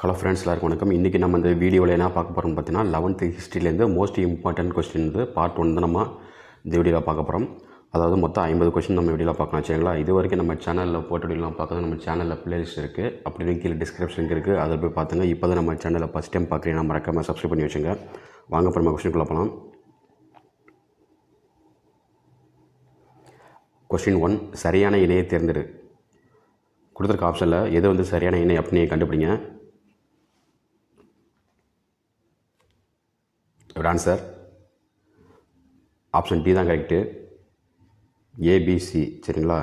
Hello friends எல்லாருக்கும் வணக்கம். இன்றைக்கி நம்ம இந்த வீடியோவில் என்ன பார்க்க போகிறோம்னு பார்த்தீங்கன்னா லெவன்த்து ஹிஸ்ட்ரிலேருந்து மோஸ்ட் இம்பார்ட்டன்ட் கொஸ்டின் வந்து பார்ட் ஒன் தான் நம்ம இந்த வீடியோவில் பார்க்க போகிறோம் அதாவது மொத்தம் ஐம்பது கொஸ்டின் நம்ம வீடியோவில் பார்க்கலாம் சரிங்களா? இது வரைக்கும் நம்ம சேனலில் போட்ட வீடியோலாம் பார்க்கறது நம்ம சேனலில் பிளேலிஸ்ட் இருக்குது அப்படின்னு கீழே டிஸ்கிரிப்ஷன் இருக்குது அதில் போய் பார்த்துங்க. இப்போ தான் நம்ம சேனலில் ஃபஸ்ட் டைம் பார்க்குறீங்க நம்ம மறக்காமல் சப்ஸ்கிரைப் பண்ணி வச்சுங்க. வாங்க அப்புறமா நம்ம போகலாம் கொஸ்டின் ஒன் சரியான இணையை தேர்ந்தெடு. கொடுத்துருக்க ஆப்ஷனில் எது வந்து சரியான இணை அப்படின்னு கண்டுபிடிங்க. ஒரு ஆன்சர் ஆப்ஷன் டி தான் கரெக்டு ஏபிசி சரிங்களா?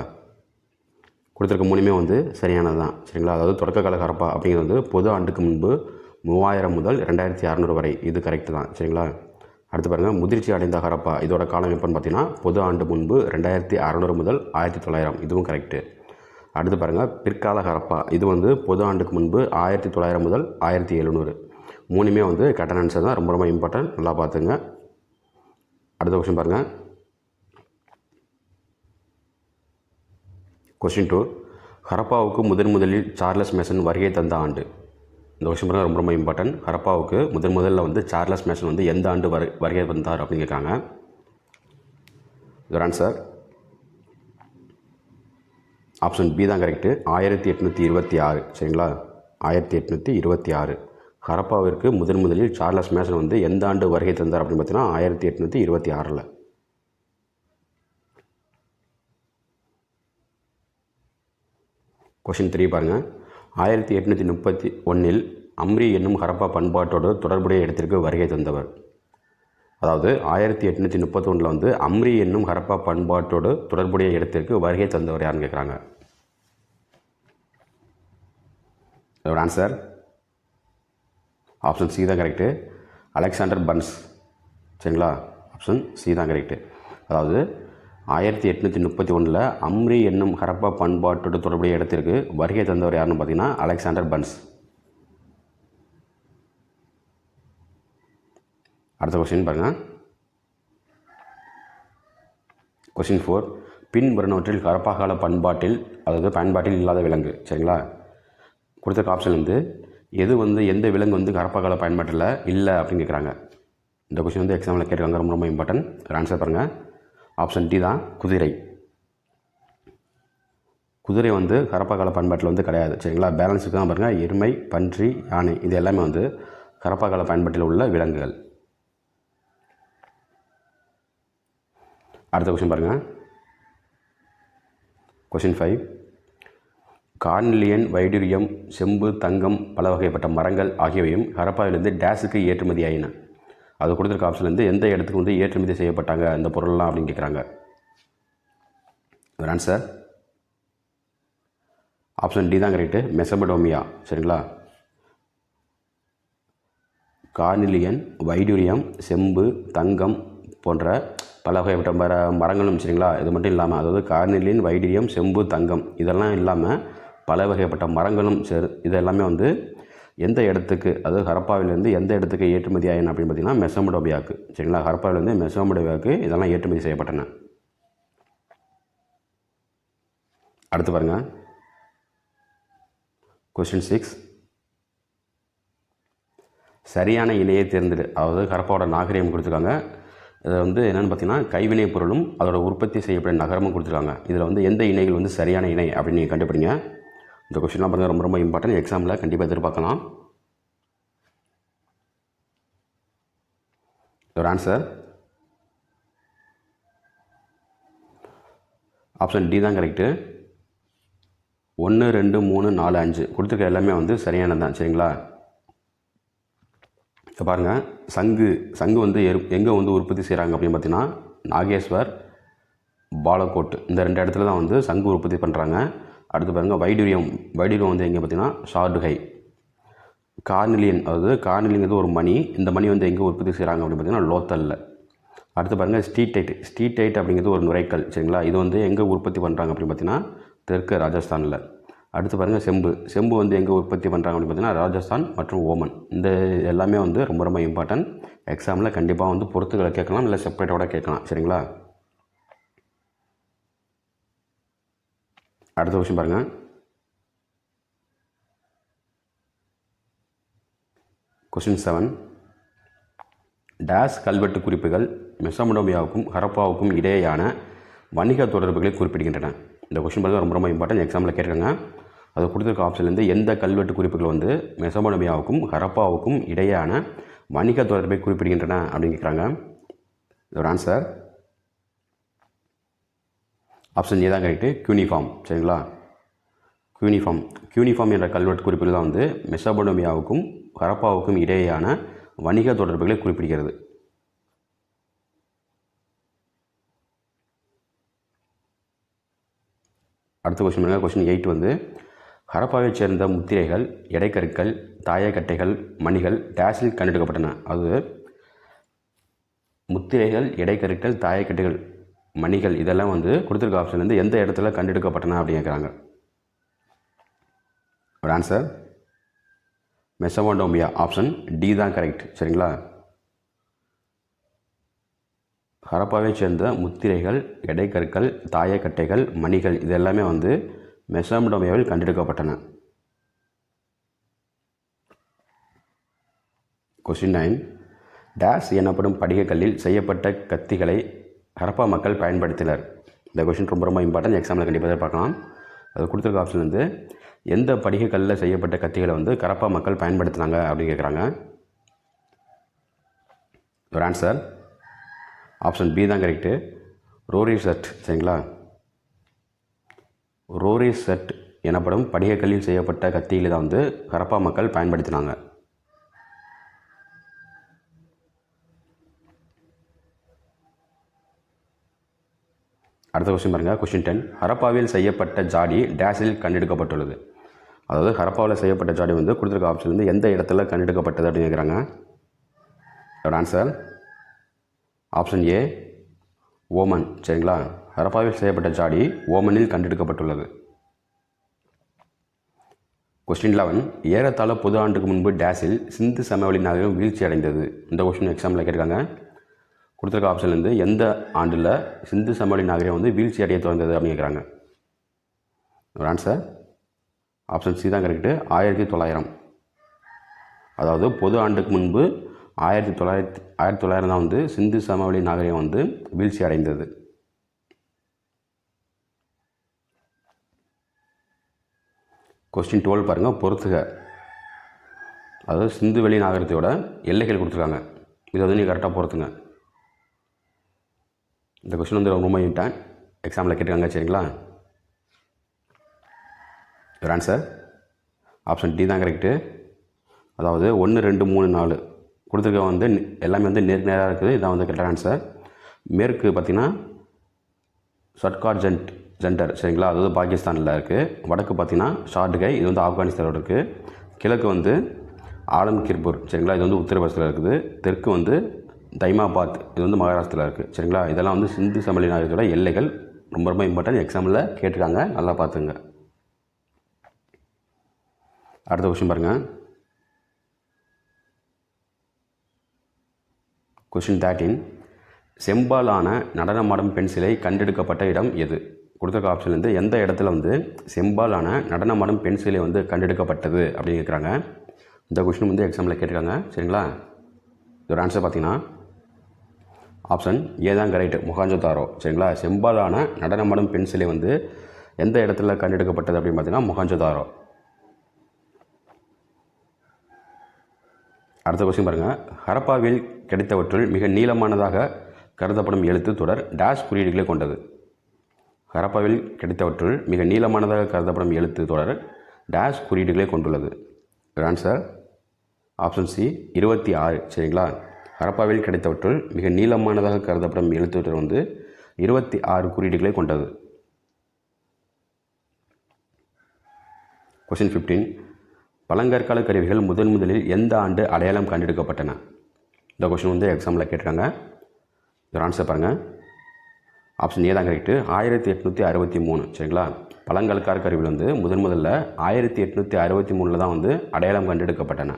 கொடுத்துருக்க மூணுமே வந்து சரியானது தான் சரிங்களா? அதாவது தொடக்க கால ஹரப்பா அப்படிங்கிறது வந்து பொது ஆண்டுக்கு முன்பு மூவாயிரம் முதல் ரெண்டாயிரத்தி அறநூறு வரை. இது கரெக்டு தான். சரிங்களா? அடுத்து பாருங்கள் முதிர்ச்சி அடைந்த ஹரப்பா இதோட காலம் எப்போன்னு பார்த்தீங்கன்னா பொது ஆண்டு முன்பு ரெண்டாயிரத்தி அறநூறு முதல் ஆயிரத்தி தொள்ளாயிரம். இதுவும் கரெக்டு அடுத்து பாருங்கள் பிற்கால ஹரப்பா இது வந்து பொது ஆண்டுக்கு முன்பு ஆயிரத்தி தொள்ளாயிரம் முதல் ஆயிரத்தி எழுநூறு. மூணுமே வந்து கரெக்டான ஆன்சர் தான். ரொம்ப ரொம்ப இம்பார்ட்டன்ட் நல்லா பார்த்துங்க. அடுத்த கொஷின் பாருங்கள் கொஷின் டூ ஹரப்பாவுக்கு முதன் முதலில் சார்லஸ் மேசன் வருகை தந்த ஆண்டு. இந்த கொஷின் பாருங்கள் ரொம்ப ரொம்ப இம்பார்ட்டன்ட் ஹரப்பாவுக்கு முதன் முதலில் வந்து சார்லஸ் மேசன் வந்து எந்த ஆண்டு வரு வருகை வந்தார் அப்படின்னு கேட்காங்க இதோட ஆன்சர் ஆப்ஷன் பி தான் கரெக்டு ஆயிரத்தி எட்நூற்றி இருபத்தி ஆறு. சரிங்களா? ஆயிரத்தி எட்நூற்றி இருபத்தி ஆறு. ஹரப்பாவிற்கு முதன் முதலில் சார்லஸ் மேசன் வந்து எந்த ஆண்டு வருகை தந்தார் அப்படின்னு பார்த்தீங்கன்னா ஆயிரத்தி எட்நூற்றி இருபத்தி ஆறில். கொஷின் த்ரீ பாருங்கள் ஆயிரத்தி எட்நூற்றி முப்பத்தி ஒன்றில் அம்ரி என்னும் ஹரப்பா பண்பாட்டோடு தொடர்புடைய இடத்திற்கு வருகை தந்தவர். அதாவது ஆயிரத்தி எட்நூற்றி முப்பத்தொன்னில் வந்து அம்ரி என்னும் ஹரப்பா பண்பாட்டோடு தொடர்புடைய இடத்திற்கு வருகை தந்தவர் யாருன்னு கேட்குறாங்க அதோட ஆன்சர் ஆப்ஷன் சி தான் கரெக்டு அலெக்சாண்டர் பன்ஸ் சரிங்களா? ஆப்ஷன் சி தான் கரெக்டு அதாவது ஆயிரத்தி எட்நூற்றி முப்பத்தி ஒன்றில் அம்ரி என்னும் ஹரப்பா பண்பாட்டோடு தொடர்புடைய இடத்திற்கு வருகை தந்தவர் யாருன்னு பார்த்தீங்கன்னா அலெக்சாண்டர் பன்ஸ் அடுத்த கொஸ்டின் பாருங்கள் கொஸ்டின் ஃபோர் பின் வருணவற்றில் ஹரப்பாகால பண்பாட்டில் அதாவது பயன்பாட்டில் இல்லாத விலங்கு. சரிங்களா? கொடுத்த ஆப்ஷன் வந்து எது வந்து எந்த விலங்கு வந்து ஹரப்பாகால பயன்பாட்டில் இல்லை அப்படின்னு கேட்குறாங்க. இந்த கொஸ்டின் வந்து எக்ஸாமில் கேட்குறாங்க ரொம்ப ரொம்ப இம்பார்ட்டன்ட் ஆன்சர் பாருங்கள் ஆப்ஷன் டி தான் குதிரை. குதிரை வந்து கரப்பாக்கால பயன்பாட்டில் வந்து கிடையாது. சரிங்களா? பேலன்ஸுக்கு தான் பாருங்கள் எருமை பன்றி யானை இது எல்லாமே வந்து கரப்பாக்கால பயன்பாட்டில் உள்ள விலங்குகள். அடுத்த கொஷின் பாருங்கள் கொஷின் ஃபைவ் கார்னிலியன் வைடூரியம் செம்பு தங்கம் பல வகைப்பட்ட மரங்கள் ஆகியவையும் ஹரப்பாவிலிருந்து டேஸுக்கு ஏற்றுமதி ஆயின அது கொடுத்துருக்க ஆப்ஷன்லேருந்து எந்த இடத்துக்கு வந்து ஏற்றுமதி செய்யப்பட்டாங்க இந்த பொருள்லாம் அப்படின்னு கேட்குறாங்க ஆன்சர் ஆப்ஷன் டி தான் கரெக்டு மெசபடோமியா சரிங்களா? கார்னிலியன் வைடூரியம் செம்பு தங்கம் போன்ற பல வகைப்பட்ட மர மரங்களும் சரிங்களா? இது மட்டும் இல்லாமல் அதாவது கார்னிலியன் வைடூரியம் செம்பு தங்கம் இதெல்லாம் இல்லாமல் பல வகைப்பட்ட மரங்களும் சேரு இது எல்லாமே வந்து எந்த இடத்துக்கு அதாவது ஹரப்பாவிலேருந்து எந்த இடத்துக்கு ஏற்றுமதி ஆயின அப்படின்னு பார்த்தீங்கன்னா மெசோமடோபியாவுக்கு சரிங்களா? ஹரப்பாவிலேருந்து மெசோமடோபியாவுக்கு இதெல்லாம் ஏற்றுமதி செய்யப்பட்டன. அடுத்து பாருங்கள் கொஸ்டின் சிக்ஸ் சரியான இணையை தேர்ந்தெடு அதாவது ஹரப்பாவோட நாகரிகம் கொடுத்துருக்காங்க. இதில் வந்து என்னென்னு பார்த்தீங்கன்னா கைவினைப் பொருளும் அதோட உற்பத்தி செய்யப்பட்ட நகரமும் கொடுத்துருக்காங்க. இதில் வந்து எந்த இணைகள் வந்து சரியான இணை அப்படின்னு நீங்கள் கண்டுபிடிங்க. இந்த கொஷின்லாம் பாருங்கள் ரொம்ப ரொம்ப இம்பார்ட்டன்ட் எக்ஸாமில் கண்டிப்பாக எதிர்பார்க்கலாம். ஒரு ஆன்சர் ஆப்ஷன் டி தான் கரெக்டு ஒன்று ரெண்டு மூணு நாலு அஞ்சு. கொடுத்துருக்க எல்லாமே வந்து சரியானது தான் சரிங்களா? இப்போ பாருங்கள் சங்கு சங்கு வந்து எரு எங்கே வந்து உற்பத்தி செய்கிறாங்க அப்படின்னு பார்த்தீங்கன்னா நாகேஸ்வர் பாலக்கோட் இந்த ரெண்டு இடத்துல தான் வந்து சங்கு உற்பத்தி பண்ணுறாங்க அடுத்து பாருங்கள் வைடூரியம். வைடூரியம் வந்து எங்கே பார்த்தீங்கன்னா ஷார்டுகை. கார்னிலியன் அதாவது கார்னிலிங்கிறது ஒரு மணி. இந்த மணி வந்து எங்கே உற்பத்தி செய்கிறாங்க அப்படின்னு பார்த்தீங்கன்னா லோத்தலில். அடுத்து பாருங்கள் ஸ்டீடைட் ஸ்டீடைட் அப்படிங்கிறது ஒரு நுரைக்கல் சரிங்களா? இது வந்து எங்கே உற்பத்தி பண்ணுறாங்க அப்படின்னு பார்த்தீங்கன்னா தெற்கு ராஜஸ்தானில். அடுத்து பாருங்கள் செம்பு. செம்பு வந்து எங்கே உற்பத்தி பண்ணுறாங்க அப்படின்னு பார்த்தீங்கன்னா ராஜஸ்தான் மற்றும் ஓமன். இந்த எல்லாமே வந்து ரொம்ப ரொம்ப இம்பார்ட்டன்ட் எக்ஸாமில் கண்டிப்பாக வந்து பொறுத்துக்களை கேட்கலாம் இல்லை செப்பரேட்டோட கேட்கலாம் சரிங்களா? அடுத்த கொஷின் பாருங்கள் கொஷின் செவன் டேஸ் கல்வெட்டு குறிப்புகள் மெசமடோமியாவுக்கும் ஹரப்பாவுக்கும் இடையேயான வணிக தொடர்புகளை குறிப்பிடுகின்றன. இந்த கொஷின் பார்த்தா ரொம்ப ரொம்ப இம்பார்ட்டன்ட் எக்ஸாமில் கேட்குறாங்க அது கொடுத்துருக்க ஆப்ஷன்லேருந்து எந்த கல்வெட்டு குறிப்புகள் வந்து மெசமடோமியாவுக்கும் ஹரப்பாவுக்கும் இடையேயான வணிக தொடர்பை குறிப்பிடுகின்றன அப்படின்னு கேட்குறாங்க. இதோட ஆன்சர் ஆப்ஷன் ஏ தான் கரெக்டு க்யூனிஃபார்ம் சரிங்களா? க்யூனிஃபார்ம் க்யூனிஃபார்ம் என்ற கல்வெட்டு குறிப்பில் தான் வந்து மெசபடோமியாவுக்கும் ஹரப்பாவுக்கும் இடையேயான வணிக தொடர்புகளை குறிப்பிடுகிறது. அடுத்த கொஸ்டின் பாருங்க. கொஸ்டின் எயிட் வந்து ஹரப்பாவைச் சேர்ந்த முத்திரைகள் எடைக்கற்கள் தாயக்கட்டைகள் மணிகள் டேஷில் கண்டெடுக்கப்பட்டன. அது முத்திரைகள் இடைக்கருக்கள் தாயக்கட்டைகள் மணிகள் இதெல்லாம் வந்து கொடுத்துருக்க ஆப்ஷன் வந்து எந்த இடத்துல கண்டெடுக்கப்பட்டன அப்படின்னு கேட்குறாங்க. ஒரு ஆன்சர் மெசமோண்டோமியா ஆப்ஷன் டி தான் கரெக்ட் சரிங்களா? ஹரப்பாவை சேர்ந்த முத்திரைகள் எடைக்கற்கள் தாயக்கட்டைகள் மணிகள் இது எல்லாமே வந்து மெசோமடோமியாவில் கண்டெடுக்கப்பட்டன. கொஸ்டின் நைன் டேஸ் எனப்படும் படிகக்கல்லில் செய்யப்பட்ட கத்திகளை ஹரப்பா மக்கள் பயன்படுத்தினர். இந்த கொஷின் ரொம்ப ரொம்ப இம்பார்ட்டன்ட் எக்ஸாமில் கண்டிப்பாக பார்க்கலாம். அது கொடுத்துருக்க ஆப்ஷன் வந்து எந்த படிகைகளில் செய்யப்பட்ட கத்திகளை வந்து கரப்பா மக்கள் பயன்படுத்தினாங்க அப்படின்னு கேட்குறாங்க ஒரு ஆன்சர் ஆப்ஷன் பி தான் கரெக்டு ரோரி செட் சரிங்களா? ரோரி செட் எனப்படும் படிகக்கல்லில் செய்யப்பட்ட கத்திகளை தான் வந்து கரப்பா மக்கள் பயன்படுத்தினாங்க. அடுத்த கொஸ்டின் பாருங்கள் கொஸ்டின் டென் ஹரப்பாவில் செய்யப்பட்ட ஜாடி டேஸில் கண்டெடுக்கப்பட்டுள்ளது. அதாவது ஹரப்பாவில் செய்யப்பட்ட ஜாடி வந்து கொடுத்துருக்க ஆப்ஷன் வந்து எந்த இடத்துல கண்டெடுக்கப்பட்டது அப்படின்னு கேட்குறாங்க அதோட ஆன்சர் ஆப்ஷன் ஏ ஓமன் சரிங்களா? ஹரப்பாவில் செய்யப்பட்ட ஜாடி ஓமனில் கண்டெடுக்கப்பட்டுள்ளது. கொஸ்டின் லெவன் ஏறத்தாழ பொது ஆண்டுக்கு முன்பு டேஸில் சிந்து சமவெளி நாகரிகம் வீழ்ச்சி அடைந்தது இந்த கொஸ்டின் எக்ஸாமில் கேட்டிருக்காங்க. கொடுத்துருக்க ஆப்ஷன்லேருந்து எந்த ஆண்டில் சிந்து சமவெளி நாகரிகம் வந்து வீழ்ச்சி அடைய தொடர்ந்தது அப்படின்னு கேட்குறாங்க ஒரு ஆன்சர் ஆப்ஷன் சி தான் கரெக்டு ஆயிரத்தி தொள்ளாயிரம். அதாவது பொது ஆண்டுக்கு முன்பு ஆயிரத்தி தொள்ளாயிரத்தி ஆயிரத்தி தொள்ளாயிரம் தான் வந்து சிந்து சமவெளி நாகரிகம் வந்து வீழ்ச்சி அடைந்தது. கொஸ்டின் டுவெல் பாருங்கள் பொறுத்துக. அதாவது சிந்து வெளி நாகரிகத்தோட எல்லைகள் கொடுத்துருக்காங்க. இதை வந்து நீங்கள் கரெக்டாக பொறுத்துங்க. இந்த கொஸ்டின் வந்து ரொம்ப இம்பார்ட்டன் எக்ஸாமில் கேட்டுக்காங்க சரிங்களா? ஒரு ஆன்சர் ஆப்ஷன் டி தான் கரெக்டு அதாவது ஒன்று ரெண்டு மூணு நாலு. கொடுத்துருக்க வந்து எல்லாமே வந்து நேர் நேராக இருக்குது. இதான் வந்து கரெக்டான ஆன்சர் மேற்கு பார்த்திங்கன்னா சட்கார் ஜென்ட் ஜென்டர் சரிங்களா? அது வந்து பாகிஸ்தானில் இருக்குது வடக்கு பார்த்திங்கன்னா ஷார்டுகை இது வந்து ஆப்கானிஸ்தானில் இருக்குது கிழக்கு வந்து ஆலம் கிர்பூர் சரிங்களா? இது வந்து உத்தரப்பிரதேசத்தில் இருக்குது. தெற்கு வந்து தைமாபாத் இது வந்து மகாராஷ்டிரத்தில் இருக்குது சரிங்களா? இதெல்லாம் வந்து சிந்து சமவெளி நாகரிகத்தோட எல்லைகள். ரொம்ப ரொம்ப இம்பார்ட்டன்ட் எக்ஸாமில் கேட்டிருக்காங்க. நல்லா பார்த்துங்க. அடுத்த கொஷின் பாருங்கள் கொஷின் தேர்ட்டின் செம்பாலான நடனமாடும் பெண் சிலை கண்டெடுக்கப்பட்ட இடம் எது? கொடுத்துருக்க ஆப்ஷன்லேருந்து எந்த இடத்துல வந்து செம்பாலான நடனமாடும் பெண் சிலை வந்து கண்டெடுக்கப்பட்டது அப்படின்னு கேட்குறாங்க. இந்த கொஷின் வந்து எக்ஸாமில் கேட்டிருக்காங்க. சரிங்களா? இதோட ஆன்சர் பார்த்தீங்கன்னா ஆப்ஷன் ஏ தான் கரெக்ட். மொஹாஞ்சோதாரோ சரிங்களா? செம்பாலான நடனமாடும் பெண் சிலை வந்து எந்த இடத்துல கண்டெடுக்கப்பட்டது அப்படின்னு பார்த்தீங்கன்னா மொஹாஞ்சோதாரோ அடுத்த கொஸ்டின் பாருங்கள் ஹரப்பாவில் கிடைத்தவற்றுள் மிக நீளமானதாக கருதப்படும் எழுத்து தொடர் டேஷ் குறியீடுகளை கொண்டது. ஹரப்பாவில் கிடைத்தவற்றுள் மிக நீளமானதாக கருதப்படும் எழுத்து தொடர் டேஷ் குறியீடுகளை கொண்டுள்ளது. ஆன்சர் ஆப்ஷன் சி இருபத்தி ஆறு. சரிங்களா? ஹரப்பாவில் கிடைத்தவற்றுள் மிக நீளமானதாக கருதப்படும் எழுத்து வந்து இருபத்தி ஆறு குறியீடுகளை கொண்டது. கொஸ்டின் ஃபிஃப்டீன் பழங்கற்கால கருவிகள் முதன் முதலில் எந்த ஆண்டு அடையாளம் கண்டெடுக்கப்பட்டன இந்த கொஸ்டின் வந்து எக்ஸாமில் கேட்டிருக்காங்க. இதோட ஆன்சர் பாருங்கள் ஆப்ஷன் ஏ தான் கரெக்டு ஆயிரத்தி எட்நூற்றி அறுபத்தி மூணு. சரிங்களா? பழங்கற்கால கருவிகள் வந்து முதன் முதல்ல ஆயிரத்தி எட்நூற்றி அறுபத்தி மூணில் தான் வந்து அடையாளம் கண்டெடுக்கப்பட்டன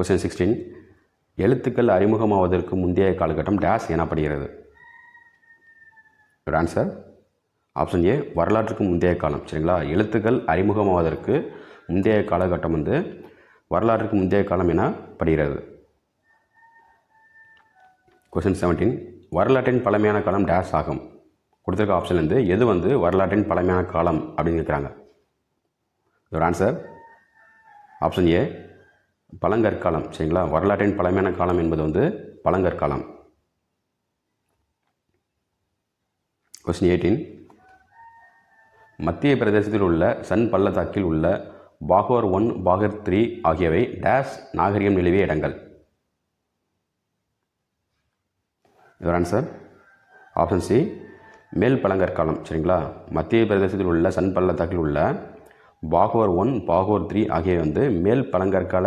கொஸ்டின் சிக்ஸ்டீன் எழுத்துக்கள் அறிமுகமாவதற்கு முந்தைய காலகட்டம் டேஷ் எனப்படுகிறது. ஆன்சர் ஆப்ஷன் ஏ வரலாற்றுக்கு முந்தைய காலம். சரிங்களா? எழுத்துக்கள் அறிமுகமாவதற்கு முந்தைய காலகட்டம் வந்து வரலாற்றுக்கு முந்தைய காலம் என படுகிறது கொஸ்டின் செவன்டீன் வரலாற்றின் பழமையான காலம் டேஷ் ஆகும். கொடுத்துருக்க ஆப்ஷன் வந்து எது வந்து வரலாற்றின் பழமையான காலம் அப்படின்னு கேட்குறாங்க. இதோட ஆன்சர் ஆப்ஷன் ஏ பழங்கற்காலம் சரிங்களா? வரலாற்றின் பழமையான காலம் என்பது வந்து பழங்கற்காலம். கொஸ்டின் எயிட்டீன் மத்திய பிரதேசத்தில் உள்ள சன் பள்ளத்தாக்கில் உள்ள பாகோர் ஒன் பாகர் த்ரீ ஆகியவை டேஷ் நாகரிகம் நிலவிய இடங்கள். இதோட ஆன்சர் ஆப்ஷன் சி மேல் பழங்கற்காலம் சரிங்களா? மத்திய பிரதேசத்தில் உள்ள சன் பள்ளத்தாக்கில் உள்ள பாகோர் ஒன் பாகோர் த்ரீ ஆகியவை வந்து மேல் பழங்கற்கால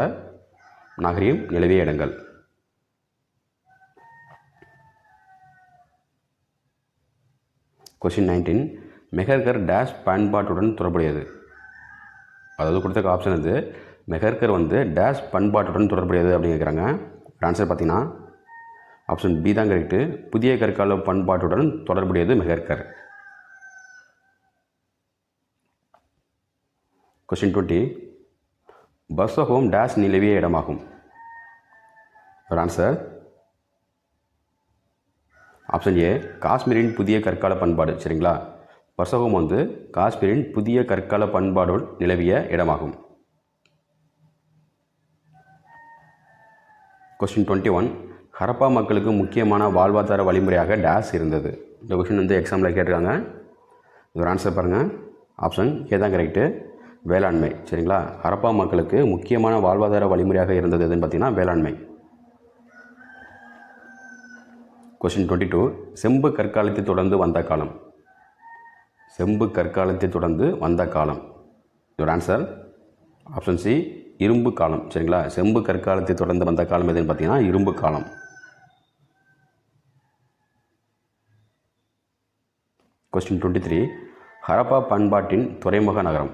நாகரிகம் நிலவிய இடங்கள். கொஷின் நைன்டீன் மெஹர்கர் டேஷ் பண்பாட்டுடன் தொடர்புடையது. அதாவது கொடுத்த ஆப்ஷன் வந்து மெஹர்கர் வந்து டேஷ் பண்பாட்டுடன் தொடர்புடையது அப்படின்னு கேட்குறாங்க. ஆன்சர் பார்த்தீங்கன்னா ஆப்ஷன் பி தான் கரெக்டு புதிய கற்கால பண்பாட்டுடன் தொடர்புடையது மெஹர்கர் கொஷின் டுவெண்ட்டி பஸ்ஸஹோம் டேஷ் நிலவிய இடமாகும். ஒரு ஆன்சர் ஆப்ஷன் ஏ காஷ்மீரின் புதிய கற்கால பண்பாடு. சரிங்களா? பர்சகோம் வந்து காஷ்மீரின் புதிய கற்கால பண்பாடுள் நிலவிய இடமாகும். கொஸ்டின் டுவெண்ட்டி ஒன் ஹரப்பா மக்களுக்கு முக்கியமான வாழ்வாதார வழிமுறையாக டேஸ் இருந்தது. இந்த கொஸ்டின் வந்து எக்ஸாமில் கேட்டிருக்காங்க. இதோட ஆன்சர் பாருங்கள் ஆப்ஷன் ஏ தான் கரெக்டு வேளாண்மை சரிங்களா? ஹரப்பா மக்களுக்கு முக்கியமான வாழ்வாதார வழிமுறையாக இருந்தது எதுன்னு பார்த்தீங்கன்னா வேளாண்மை. கொஸ்டின் டுவெண்ட்டி டூ செம்பு கற்காலத்தை தொடர்ந்து வந்த காலம். செம்பு கற்காலத்தை தொடர்ந்து வந்த காலம். இதோட ஆன்சர் ஆப்ஷன் சி இரும்பு காலம் சரிங்களா? செம்பு கற்காலத்தை தொடர்ந்து வந்த காலம் எதுன்னு பார்த்தீங்கன்னா இரும்பு காலம். கொஸ்டின் டுவெண்ட்டி த்ரீ ஹரப்பா பண்பாட்டின் துறைமுக நகரம்.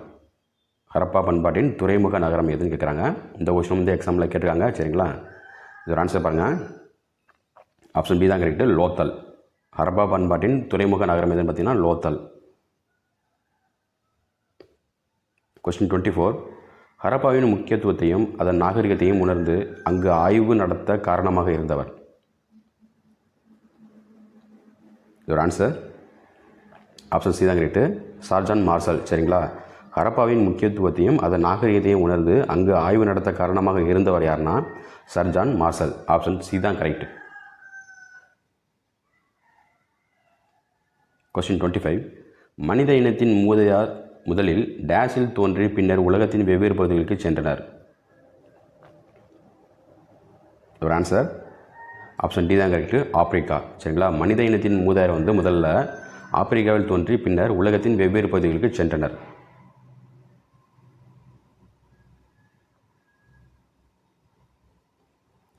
ஹரப்பா பண்பாட்டின் துறைமுக நகரம் எதுன்னு கேட்குறாங்க இந்த கொஸ்டின் வந்து எக்ஸாமில் கேட்டிருக்காங்க. சரிங்களா? இதோட ஆன்சர் பாருங்கள் ஆப்ஷன் பி தான் கரெக்டு லோத்தல். ஹரப்பா பண்பாட்டின் துறைமுக நகரம் எதுன்னு பார்த்தீங்கன்னா லோத்தல். கொஸ்டின் டுவெண்ட்டி ஃபோர் ஹரப்பாவின் முக்கியத்துவத்தையும் அதன் நாகரிகத்தையும் உணர்ந்து அங்கு ஆய்வு நடத்த காரணமாக இருந்தவர். இதோட ஆன்சர் ஆப்ஷன் சி தான் கரெக்டு சார்ஜான் மார்சல் சரிங்களா? ஹரப்பாவின் முக்கியத்துவத்தையும் அதன் நாகரிகத்தையும் உணர்ந்து அங்கு ஆய்வு நடத்த காரணமாக இருந்தவர் யாருன்னா sir John Marshall. Option C தான் கரெக்ட். கொஸ்டின் டுவெண்ட்டி ஃபைவ் மனித இனத்தின் மூதையார் முதலில் டேஷில் தோன்றி பின்னர் உலகத்தின் வெவ்வேறு பகுதிகளுக்கு சென்றனர். ஒரு ஆன்சர் ஆப்ஷன் டி தான் கரெக்டு. ஆப்பிரிக்கா. சரிங்களா? மனித இனத்தின் மூதாயிரம் வந்து முதல்ல ஆப்பிரிக்காவில் தோன்றி பின்னர் உலகத்தின் வெவ்வேறு பகுதிகளுக்கு சென்றனர்.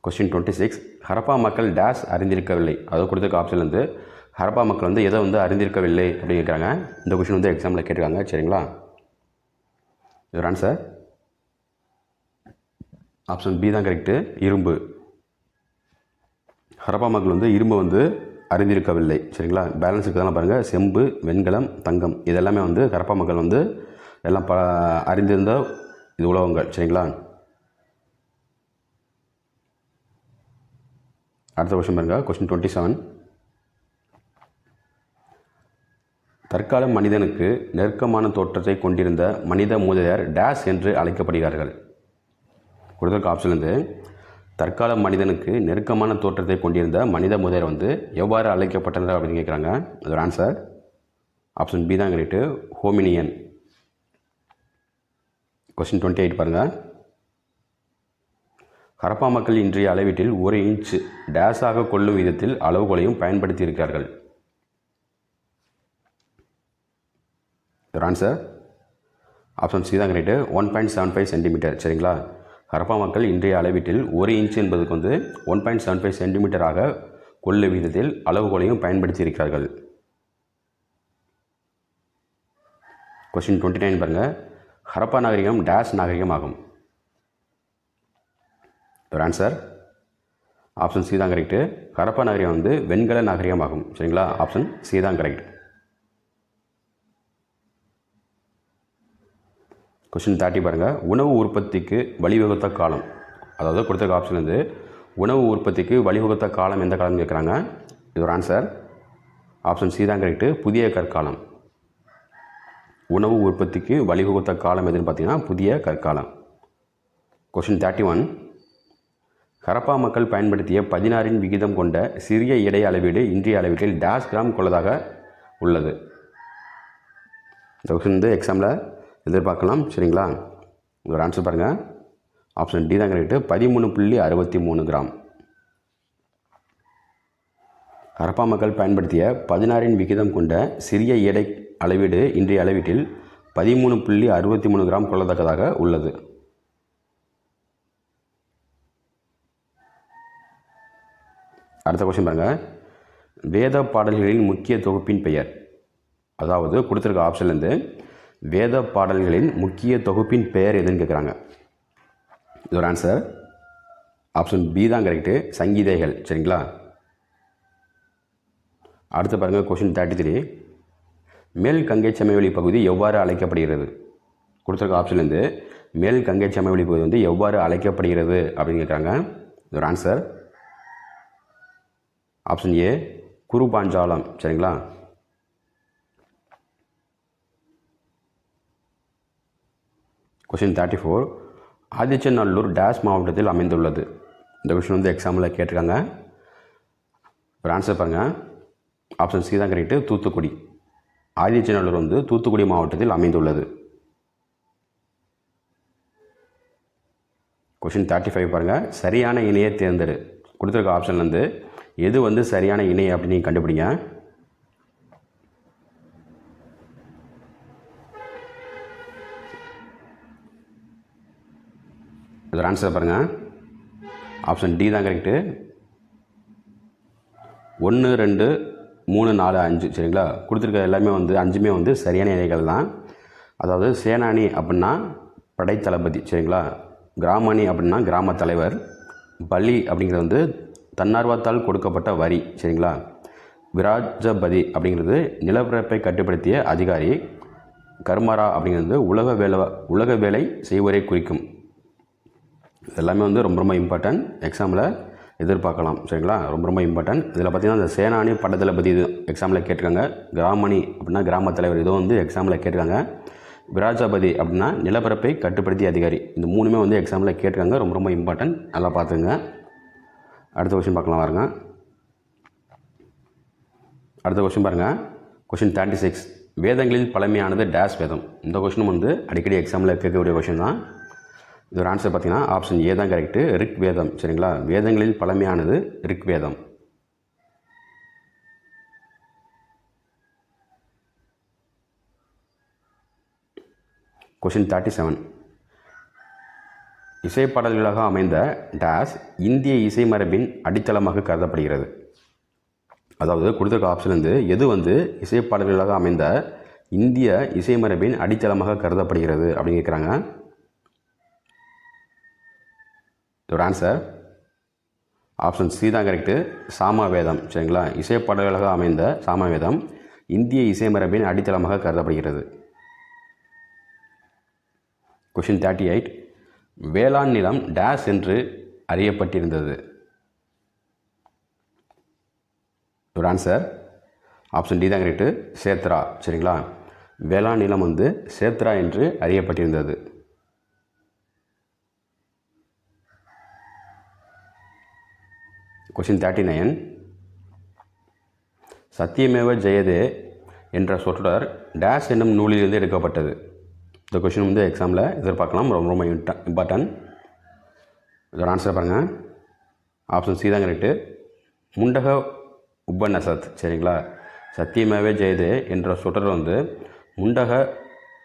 கொஸ்டின் டுவெண்ட்டி சிக்ஸ் ஹரப்பா மக்கள் டேஷ் அறிந்திருக்கவில்லை. அதை கொடுத்துருக்க ஆப்ஷன் வந்து ஹரப்பா மக்கள் வந்து எதை வந்து அறிந்திருக்கவில்லை அப்படின்னு கேட்குறாங்க. இந்த கொஷின் வந்து எக்ஸாமில் கேட்டிருக்காங்க. சரிங்களா? ஒரு ஆன்சர் ஆப்ஷன் பி தான் கரெக்டு இரும்பு. ஹரப்பா மக்கள் வந்து இரும்பு வந்து அறிந்திருக்கவில்லை. சரிங்களா? பேலன்ஸ் இருக்கிறதெல்லாம் பாருங்கள் செம்பு வெண்கலம் தங்கம். இதெல்லாமே வந்து ஹரப்பா மக்கள் வந்து எல்லாம் ப அறிந்திருந்த இது உலகங்கள். சரிங்களா? அடுத்த கொஸ்டின் பாருங்கள் கொஸ்டின் டுவெண்ட்டி செவன் தற்கால மனிதனுக்கு நெருக்கமான தோற்றத்தை கொண்டிருந்த மனித மூதையர் டேஸ் என்று அழைக்கப்படுகிறார்கள். கொடுத்துருக்க ஆப்ஷன் வந்து தற்கால மனிதனுக்கு நெருக்கமான தோற்றத்தை கொண்டிருந்த மனித மூதையர் வந்து எவ்வாறு அழைக்கப்பட்டனர் அப்படின்னு கேட்குறாங்க அதோட ஆன்சர் ஆப்ஷன் பி தான் கேட்டு ஹோமினியன் கொஸ்டின் டுவெண்ட்டி எயிட் பாருங்கள் ஹரப்பா மக்கள் இன்றைய அளவீட்டில் ஒரு இன்ச் டேஸாக கொள்ளும் விதத்தில் அளவுகோலையும் பயன்படுத்தி இருக்கிறார்கள் ஆன்சர் ஆப்ஷன் சி தான் correct one point seven five centimetre சரிங்களா? ஹரப்பா மக்கள் இன்றைய அளவீட்டில் ஒரு இன்ச் என்பதுக்கு வந்து ஒன் பாயிண்ட் செவன் ஃபைவ் சென்டிமீட்டராக கொள்ளு விதத்தில் அளவுகோலையும் பயன்படுத்தி இருக்கிறார்கள் கொஸ்டின் டுவெண்ட்டி நைன் பாருங்கள் ஹரப்பா நாகரிகம் டேஷ் நாகரிகம் ஆகும் இதோட ஆன்சர் ஆப்ஷன் சி தான் கரெக்டு ஹரப்பா நகரியம் வந்து வெண்கல நகரியமாகும். சரிங்களா? ஆப்ஷன் சி தான் கரெக்ட் கொஷின் தேர்ட்டி பாருங்கள் உணவு உற்பத்திக்கு வழிவகுத்த காலம். அதாவது கொடுத்த ஆப்ஷன் வந்து உணவு உற்பத்திக்கு வழிவகுத்த காலம் எந்த காலம்னு கேட்குறாங்க இது ஒரு ஆன்சர் ஆப்ஷன் சி தான் கரெக்டு புதிய கற்காலம். உணவு உற்பத்திக்கு வழிவகுத்த காலம் எதுன்னு பார்த்தீங்கன்னா புதிய கற்காலம். கொஷின் தேர்ட்டி ஒன் கரப்பா மக்கள் பயன்படுத்திய பதினாறின் விகிதம் கொண்ட சிறிய இடை அளவீடு இன்றைய அளவீட்டில் டேஷ் கிராம் கொள்ளதாக உள்ளது. இந்த கொஷின் வந்து எக்ஸாமில் எதிர்பார்க்கலாம். சரிங்களா? ஒரு ஆன்சர் பாருங்கள் ஆப்ஷன் டி தான் கரெக்டு பதிமூணு புள்ளி அறுபத்தி மூணு கிராம். கரப்பா மக்கள் பயன்படுத்திய பதினாறின் விகிதம் கொண்ட சிறிய எடை அளவீடு இன்றைய அளவீட்டில் பதிமூணு புள்ளி அறுபத்தி மூணு கிராம் கொள்ளத்தக்கதாக உள்ளது. அடுத்த கொஸ்டின் பாருங்கள் வேத பாடல்களின் முக்கிய தொகுப்பின் பெயர். அதாவது கொடுத்துருக்க ஆப்ஷன்லேருந்து வேத பாடல்களின் முக்கிய தொகுப்பின் பெயர் எதுன்னு கேட்குறாங்க இதோட ஆன்சர் ஆப்ஷன் பி தான் கரெக்டு சங்கீதைகள். சரிங்களா? அடுத்து பாருங்கள் கொஷின் தேர்ட்டி த்ரீ மேல் கங்கை சமவெளி பகுதி எவ்வாறு அழைக்கப்படுகிறது? கொடுத்துருக்க ஆப்ஷன்லேருந்து மேல் கங்கை சமவெளி பகுதி வந்து எவ்வாறு அழைக்கப்படுகிறது அப்படின்னு கேட்குறாங்க இதோட ஆன்சர் ஆப்ஷன் ஏ குருபாஞ்சாலம். சரிங்களா? Question thirty four Adichanallur dash மாவட்டத்தில் அமைந்துள்ளது. இந்த கொஷின் வந்து எக்ஸாமில் கேட்டிருக்காங்க. ஒரு ஆன்சர் பாருங்கள் ஆப்ஷன் சி தான் கரெக்டு தூத்துக்குடி. ஆதிச்சநல்லூர் வந்து தூத்துக்குடி மாவட்டத்தில் அமைந்துள்ளது. கொஷின் தேர்ட்டி ஃபைவ் பாருங்கள் சரியான இணையை தேர்ந்தெடு. கொடுத்துருக்க ஆப்ஷன்லேருந்து எது வந்து சரியான இணை அப்படின்னு கண்டுபிடிங்க. இதோட ஆன்சர் பாருங்கள் ஆப்ஷன் டி தான் கரெக்டு ஒன்று ரெண்டு மூணு நாலு அஞ்சு. சரிங்களா? கொடுத்துருக்க எல்லாமே வந்து அஞ்சுமே வந்து சரியான இணைகள் தான். அதாவது சேனானி அப்படின்னா படைத்தளபதி சரிங்களா? கிராமணி அப்படின்னா கிராம தலைவர் பலி அப்படிங்கிறது வந்து தன்னார்வத்தால் கொடுக்கப்பட்ட வரி சரிங்களா? விராஜபதி அப்படிங்கிறது நிலப்பரப்பை கட்டுப்படுத்திய அதிகாரி கர்மரா அப்படிங்கிறது உலக வேலை உலக வேலை செய்வரை குறிக்கும். எல்லாமே வந்து ரொம்ப ரொம்ப இம்பார்ட்டன்ட் எக்ஸாமில் எதிர்பார்க்கலாம் சரிங்களா? ரொம்ப ரொம்ப இம்பார்ட்டன்ட் இதில் பார்த்தீங்கன்னா இந்த சேனானி படத்தளபதி இது எக்ஸாமில் கேட்டிருக்காங்க. கிராமணி அப்படின்னா கிராம தலைவர் இதோ வந்து எக்ஸாமில் கேட்டிருக்காங்க. விராஜாபதி அப்படின்னா நிலப்பரப்பை கட்டுப்படுத்திய அதிகாரி. இந்த மூணுமே வந்து எக்ஸாமில் கேட்டிருக்காங்க. ரொம்ப ரொம்ப இம்பார்ட்டன்ட் நல்லா பார்த்துங்க அடுத்த கொஷின் பார்க்கலாம் பாருங்க. அடுத்த கொஷின் பாருங்கள் கொஷின் தேர்ட்டி சிக்ஸ் வேதங்களில் பழமையானது டேஷ் வேதம். இந்த கொஷினும் வந்து அடிக்கடி எக்ஸாமில் கேட்கக்கூடிய கொஷின் தான். இதோட ஆன்சர் பார்த்தீங்கன்னா ஆப்ஷன் ஏ தான் கரெக்டு ரிக் வேதம். சரிங்களா? வேதங்களில் பழமையானது ரிக் வேதம். கொஷின் தேர்ட்டி செவன் இசைப்பாடல்களாக அமைந்த டாஸ் இந்திய இசை மரபின் அடித்தளமாக கருதப்படுகிறது. அதாவது கொடுத்துருக்க ஆப்ஷன்லேருந்து எது வந்து இசைப்பாடல்களாக அமைந்த இந்திய இசை மரபின் அடித்தளமாக கருதப்படுகிறது அப்படின்னு கேட்குறாங்க. இதோட ஆன்சர் ஆப்ஷன் சி தான் கரெக்டு சாமவேதம் சரிங்களா? இசைப்பாடல்களாக அமைந்த சாமவேதம் இந்திய இசை மரபின் அடித்தளமாக கருதப்படுகிறது. கொஷின் தேர்ட்டி எயிட் வேளாண் நிலம் டேஸ் என்று அறியப்பட்டிருந்தது. ஒரு ஆன்சர் ஆப்ஷன் டி தான் கரெக்டு சேத்ரா சரிங்களா? வேளாண் நிலம் வந்து சேத்ரா என்று அறியப்பட்டிருந்தது. கொஷின் தேர்ட்டி நைன் சத்தியமேவ ஜெயதே என்ற சொற்றொடர் டேஷ் என்னும் நூலிலிருந்து எடுக்கப்பட்டது. இந்த கொஷின் வந்து எக்ஸாமில் எதிர்பார்க்கலாம். ரொம்ப ரொம்ப இம்பார்ட்டன்ட் இதோட ஆன்சர் பாருங்கள் ஆப்ஷன் சி தான் கரெக்டு முண்டக உபநசத் சரிங்களா? சத்தியமாவே ஜெயதே என்ற சுடர் வந்து முண்டக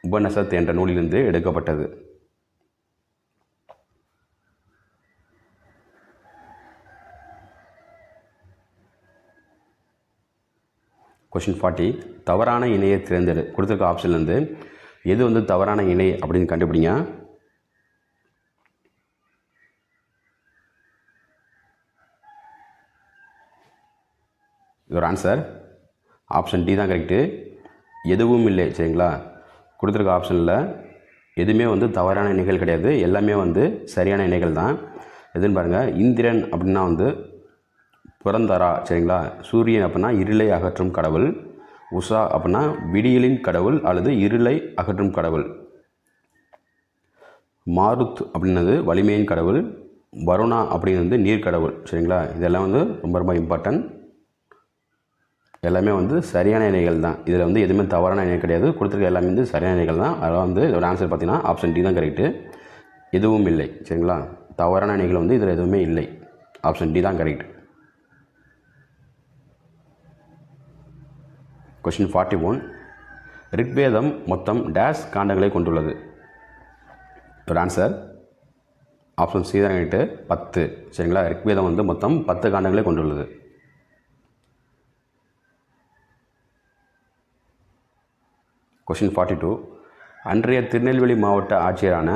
உபநசத் என்ற நூலிலிருந்து எடுக்கப்பட்டது. கொஷின் ஃபார்ட்டி தவறான இணையை தேர்ந்தெடு. கொடுத்துருக்க ஆப்ஷன்லேருந்து எது வந்து தவறான இணை அப்படின்னு கண்டுபிடிங்க. இது ஒரு ஆன்சர் ஆப்ஷன் டி தான் கரெக்டு எதுவும் இல்லை சரிங்களா? கொடுத்துருக்க ஆப்ஷனில் எதுவுமே வந்து தவறான இணைகள் கிடையாது. எல்லாமே வந்து சரியான இணைகள் தான். எதுன்னு பாருங்கள் இந்திரன் அப்படின்னா வந்து புறந்தரா சரிங்களா? சூரியன் அப்படின்னா இருளை அகற்றும் கடவுள். உஷா அப்படின்னா விடியலின் கடவுள் அல்லது இருளை அகற்றும் கடவுள். மாருத் அப்படின்னது வலிமையின் கடவுள் வருணா அப்படின்னு வந்து நீர் கடவுள். சரிங்களா? இதெல்லாம் வந்து ரொம்ப ரொம்ப இம்பார்ட்டன்ட் எல்லாமே வந்து சரியான இணைகள் தான். இதில் வந்து எதுவுமே தவறான இணை கிடையாது. கொடுத்துருக்க எல்லாமே வந்து சரியான இணைகள் தான். அதெல்லாம் வந்து இதோட ஆன்சர் பார்த்தீங்கன்னா ஆப்ஷன் டி தான் கரெக்டு எதுவும் இல்லை. சரிங்களா? தவறான இணைகள் வந்து இதில் எதுவுமே இல்லை. ஆப்ஷன் டி தான் correct question forty one Rigveda மொத்தம் டேஷ் காண்டங்களை கொண்டுள்ளது. ஒரு ஆன்சர் ஆப்ஷன் சி தான் கரெக்டு பத்து. சரிங்களா? ரிக்வேதம் வந்து மொத்தம் பத்து காண்டங்களை கொண்டுள்ளது. கொஷின் ஃபார்ட்டி டூ அன்றைய திருநெல்வேலி மாவட்ட ஆட்சியரான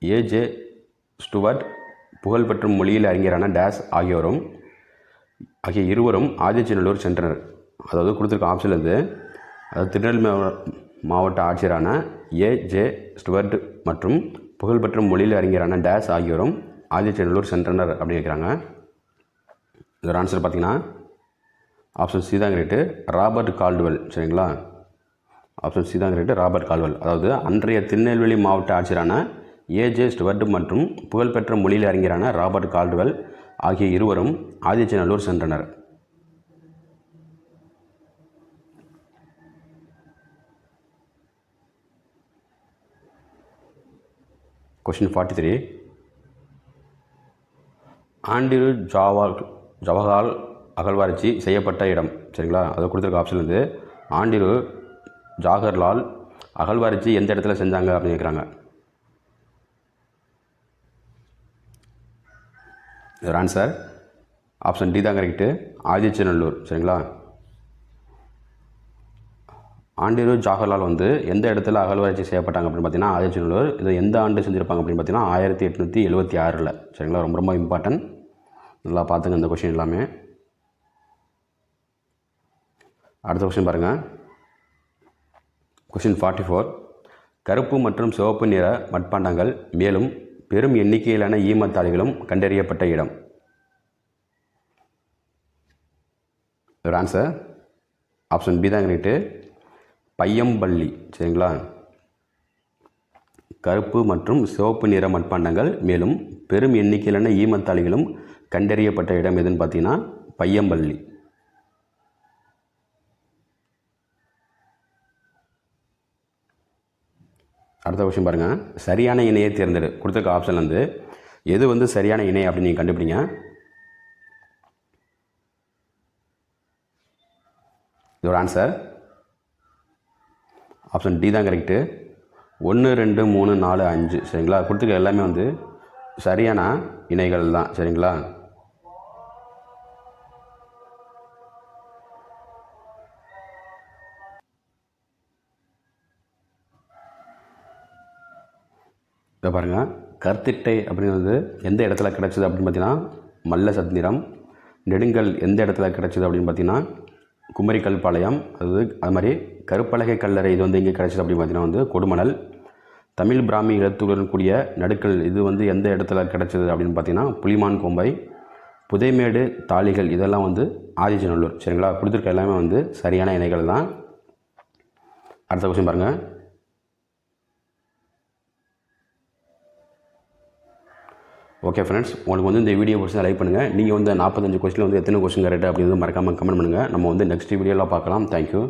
ஏஜே ஸ்டுவர்ட் புகழ்பெற்ற மொழியில் அறிஞரான டேஸ் ஆகியோரும் ஆகிய இருவரும் ஆதிச்சநல்லூர் சென்றனர். அதாவது கொடுத்துருக்க ஆப்ஷன் இருந்து அதாவது திருநெல்வேலி மாவட்ட ஆட்சியரான ஏ ஜே ஸ்டுவர்ட் மற்றும் புகழ்பெற்ற மொழியில் அறிஞரான டேஸ் ஆகியோரும் ஆதிச்சநல்லூர் சென்றனர் அப்படின்னு கேட்குறாங்க. இதோட ஆன்சர் பார்த்தீங்கன்னா ஆப்ஷன் சி தான் கரெக்டு ராபர்ட் கால்டுவெல் சரிங்களா? ஆப்ஷன் சி தான் ராபர்ட் கால்வெல் அதாவது அன்றைய திருநெல்வேலி மாவட்ட ஆட்சியரான ஏஜே ஸ்டுவர்ட் மற்றும் புகழ்பெற்ற மொழியில் அறிஞரான ராபர்ட் கால்டுவெல் ஆகிய இருவரும் ஆதிச்சநல்லூர் சென்றனர். கொஷின் ஃபார்ட்டி த்ரீ ஆண்டிரு ஜாவால் ஜவஹால் அகழ்வாராய்ச்சி செய்யப்பட்ட இடம். சரிங்களா? அதை கொடுத்துருக்க ஆப்ஷன் வந்து ஆண்டிரு ஜாகர்லால் அகழ்வாராய்ச்சி எந்த இடத்துல செஞ்சாங்க அப்படின்னு கேட்குறாங்க. இதோட ஆன்சர் ஆப்ஷன் டி தான் கரெக்டு ஆதிச்சநல்லூர். சரிங்களா? ஆண்டிரு ஜவஹர்லால் வந்து எந்த இடத்துல அகழ்வாராய்ச்சி செய்யப்பட்டாங்க அப்படின்னு பார்த்தீங்கன்னா ஆதிச்சநல்லூர். இது எந்த ஆண்டு செஞ்சுருப்பாங்க அப்படின்னு பார்த்தீங்கன்னா ஆயிரத்தி எட்நூற்றி எழுபத்தி ஆறில். சரிங்களா? ரொம்ப ரொம்ப இம்பார்ட்டன்ட் நல்லா பார்த்துங்க இந்த கொஷின் எல்லாமே. அடுத்த கொஷின் பாருங்கள் கொஷின் ஃபார்ட்டி ஃபோர் கருப்பு மற்றும் சிவப்பு நிற மட்பாண்டங்கள் மேலும் பெரும் எண்ணிக்கையிலான ஈமத்தாளிகளும் கண்டறியப்பட்ட இடம். ஒரு ஆன்சர் ஆப்ஷன் பி தான் கரெக்டு பையம்பள்ளி சரிங்களா? கருப்பு மற்றும் சிவப்பு நிற மட்பாண்டங்கள் மேலும் பெரும் எண்ணிக்கையிலான ஈமத்தாளிகளும் கண்டறியப்பட்ட இடம் எதுன்னு பார்த்தீங்கன்னா பையம்பள்ளி. அடுத்த கொஸ்டின் பாருங்கள் சரியான இணையை தேர்ந்தெடு. கொடுத்துருக்க ஆப்ஷன் வந்து எது வந்து சரியான இணை அப்படின்னு நீங்கள் கண்டுபிடிங்க. இதோட ஆன்சர் ஆப்ஷன் டி தான் கரெக்டு ஒன்று ரெண்டு மூணு நாலு அஞ்சு. சரிங்களா? கொடுத்துருக்க எல்லாமே வந்து சரியான இணைகள் தான். சரிங்களா? இதை பாருங்கள் கருத்திட்டை அப்படிங்கிறது எந்த இடத்துல கிடச்சிது அப்படின்னு பார்த்தீங்கன்னா மல்ல சத்திரம் நெடுங்கல் எந்த இடத்துல கிடச்சிது அப்படின்னு பார்த்தீங்கன்னா குமரி கல்பாளையம் அது அது மாதிரி கருப்பலகை கல்லறை இது வந்து எங்கே கிடச்சிது அப்படின்னு பார்த்தீங்கன்னா வந்து கொடுமணல். தமிழ் பிராமி எழுத்துடன் கூடிய நடுக்கல் இது வந்து எந்த இடத்துல கிடச்சிது அப்படின்னு பார்த்தீங்கன்னா புலிமான் கோம்பை புதைமேடு தாளிகள் இதெல்லாம் வந்து ஆதிச்சநல்லூர். சரிங்களா? கொடுத்துருக்க எல்லாமே வந்து சரியான இணைகள் தான். அடுத்த கொஸ்டின் பாருங்கள் ஓகே ஃப்ரெண்ட்ஸ் உங்களுக்கு வந்து இந்த வீடியோ பிடிச்சா லைக் பண்ணுங்கள் நீங்கள் வந்து நாற்பத்தஞ்சு கொஸ்டின் வந்து எத்தனை கொஸ்டின் கரெக்டாக அப்படின்னு மறக்காமல் கமெண்ட் பண்ணுங்கள் நம்ம வந்து நெக்ஸ்ட் வீடியோவில் பார்க்கலாம். தேங்க்யூ